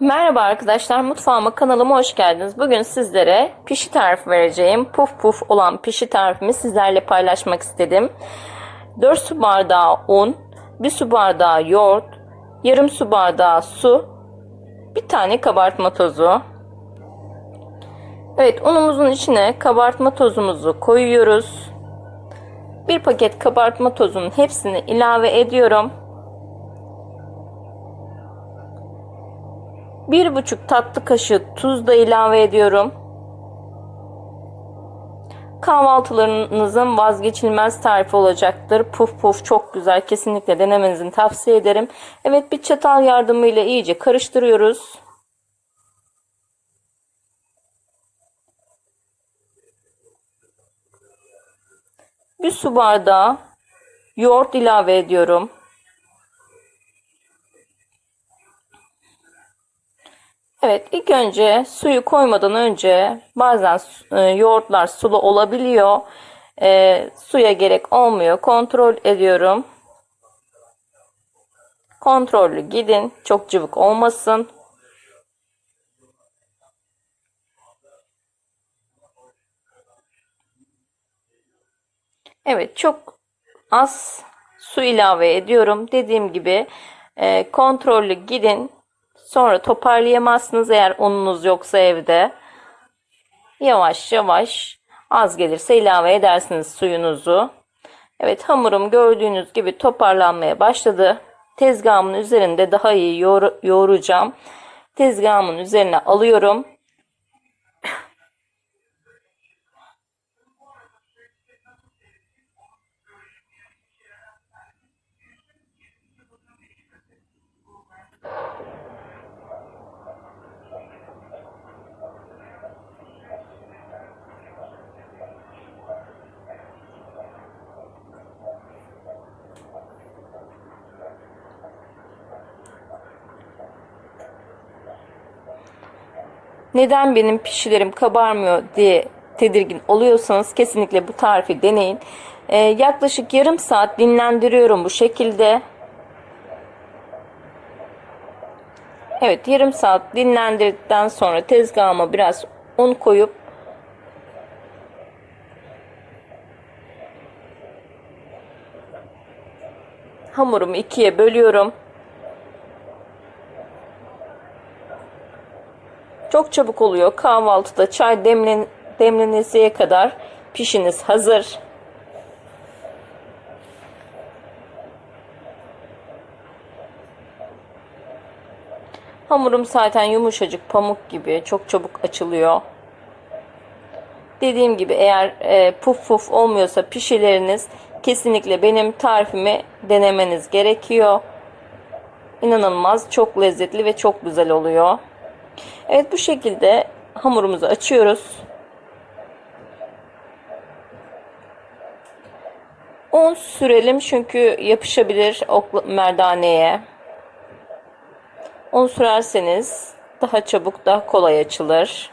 Merhaba arkadaşlar, mutfağıma kanalıma hoş geldiniz. Bugün sizlere pişi tarifi vereceğim. Puf puf olan pişi tarifimi sizlerle paylaşmak istedim. 4 su bardağı un, 1 su bardağı yoğurt, yarım su bardağı su, bir tane kabartma tozu. Evet, unumuzun içine kabartma tozumuzu koyuyoruz. Bir paket kabartma tozunun hepsini ilave ediyorum. Bir buçuk tatlı kaşığı tuz da ilave ediyorum. Kahvaltılarınızın vazgeçilmez tarifi olacaktır. Puf puf çok güzel. Kesinlikle denemenizi tavsiye ederim. Evet bir çatal yardımıyla iyice karıştırıyoruz. Bir su bardağı yoğurt ilave ediyorum. Evet ilk önce suyu koymadan önce bazen e, yoğurtlar sulu olabiliyor. E, suya gerek olmuyor. Kontrol ediyorum. Kontrollü gidin. Çok cıvık olmasın. Evet çok az su ilave ediyorum. Dediğim gibi e, kontrollü gidin. Sonra toparlayamazsınız eğer ununuz yoksa evde. Yavaş yavaş az gelirse ilave edersiniz suyunuzu. Evet hamurum gördüğünüz gibi toparlanmaya başladı. Tezgahımın üzerinde daha iyi yoğur yoğuracağım. Tezgahımın üzerine alıyorum. Neden benim pişilerim kabarmıyor diye tedirgin oluyorsanız kesinlikle bu tarifi deneyin. Ee, yaklaşık yarım saat dinlendiriyorum bu şekilde. Evet yarım saat dinlendirdikten sonra tezgahıma biraz un koyup hamurumu ikiye bölüyorum. Çok çabuk oluyor. Kahvaltıda çay demlen demlenesiye kadar pişiniz hazır. Hamurum zaten yumuşacık pamuk gibi çok çabuk açılıyor. Dediğim gibi eğer e, puf puf olmuyorsa pişileriniz kesinlikle benim tarifimi denemeniz gerekiyor. İnanılmaz çok lezzetli ve çok güzel oluyor. Evet bu şekilde hamurumuzu açıyoruz. Un sürelim çünkü yapışabilir ok merdaneye. Un sürerseniz daha çabuk daha kolay açılır.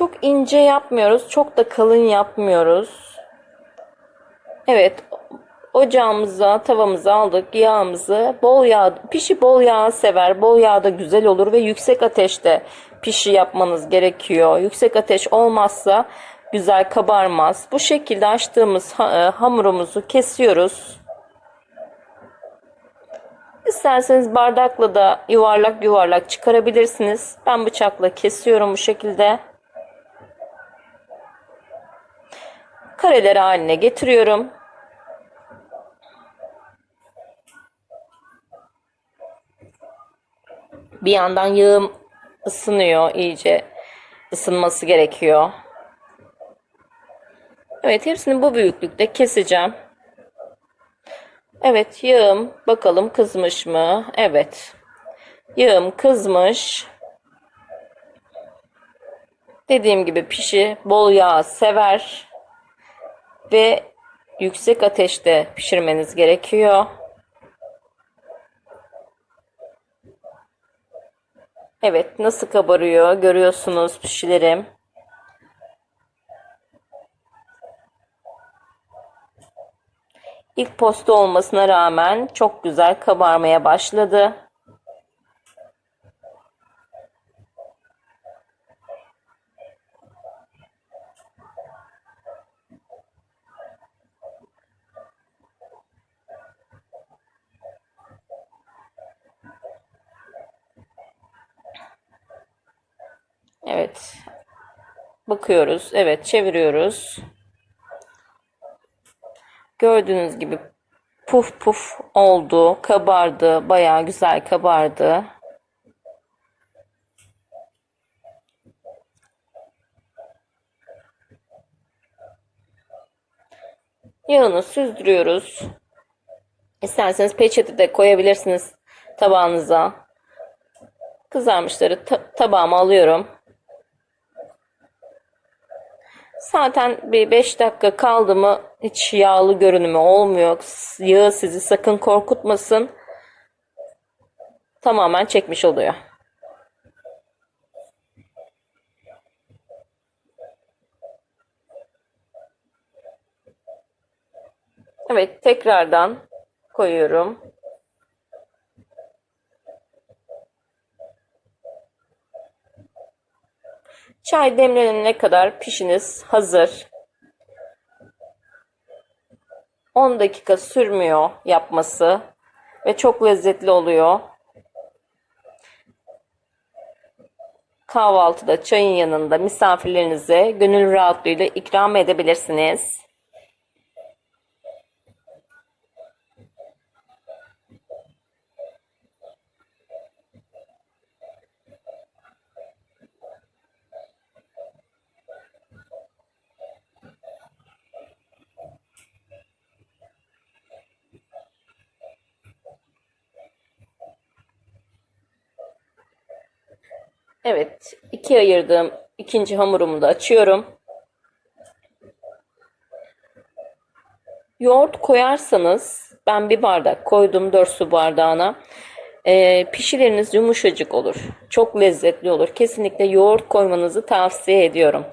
Çok ince yapmıyoruz. Çok da kalın yapmıyoruz. Evet. Ocağımıza, tavamıza aldık. Yağımızı bol yağ, pişi bol yağ sever. Bol yağda güzel olur ve yüksek ateşte pişi yapmanız gerekiyor. Yüksek ateş olmazsa güzel kabarmaz. Bu şekilde açtığımız hamurumuzu kesiyoruz. İsterseniz bardakla da yuvarlak yuvarlak çıkarabilirsiniz. Ben bıçakla kesiyorum bu şekilde. Kareler haline getiriyorum. Bir yandan yağım ısınıyor iyice. ısınması gerekiyor. Evet hepsini bu büyüklükte keseceğim. Evet yağım bakalım kızmış mı? Evet. Yağım kızmış. Dediğim gibi pişi bol yağ sever ve yüksek ateşte pişirmeniz gerekiyor. Evet nasıl kabarıyor görüyorsunuz pişilerim. İlk posta olmasına rağmen çok güzel kabarmaya başladı. Evet. Bakıyoruz. Evet, çeviriyoruz. Gördüğünüz gibi puf puf oldu, kabardı, bayağı güzel kabardı. Yağını süzdürüyoruz. İsterseniz peçete de koyabilirsiniz tabağınıza. Kızarmışları ta- tabağıma alıyorum. Zaten bir 5 dakika kaldı mı hiç yağlı görünümü olmuyor. Yağı sizi sakın korkutmasın. Tamamen çekmiş oluyor. Evet, tekrardan koyuyorum. Çay demlenene kadar pişiniz hazır. 10 dakika sürmüyor yapması ve çok lezzetli oluyor. Kahvaltıda çayın yanında misafirlerinize gönül rahatlığıyla ikram edebilirsiniz. Evet, ikiye ayırdığım ikinci hamurumu da açıyorum. Yoğurt koyarsanız ben bir bardak koydum 4 su bardağına. Ee, pişileriniz yumuşacık olur. Çok lezzetli olur. Kesinlikle yoğurt koymanızı tavsiye ediyorum.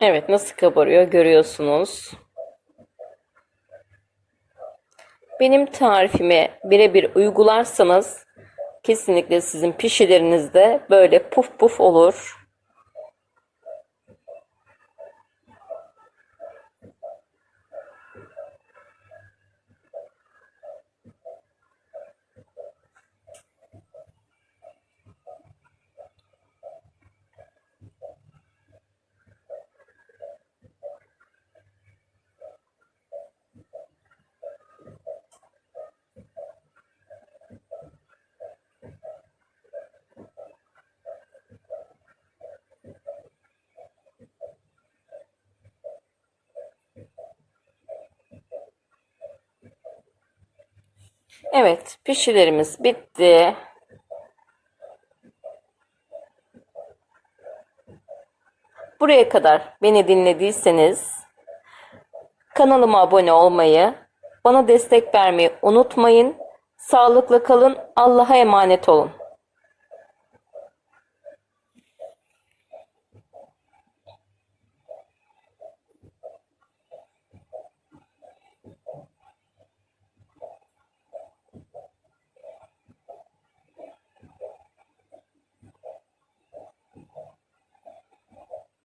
Evet, nasıl kabarıyor görüyorsunuz. Benim tarifimi birebir uygularsanız kesinlikle sizin pişileriniz de böyle puf puf olur. Evet, pişilerimiz bitti. Buraya kadar beni dinlediyseniz kanalıma abone olmayı, bana destek vermeyi unutmayın. Sağlıkla kalın, Allah'a emanet olun.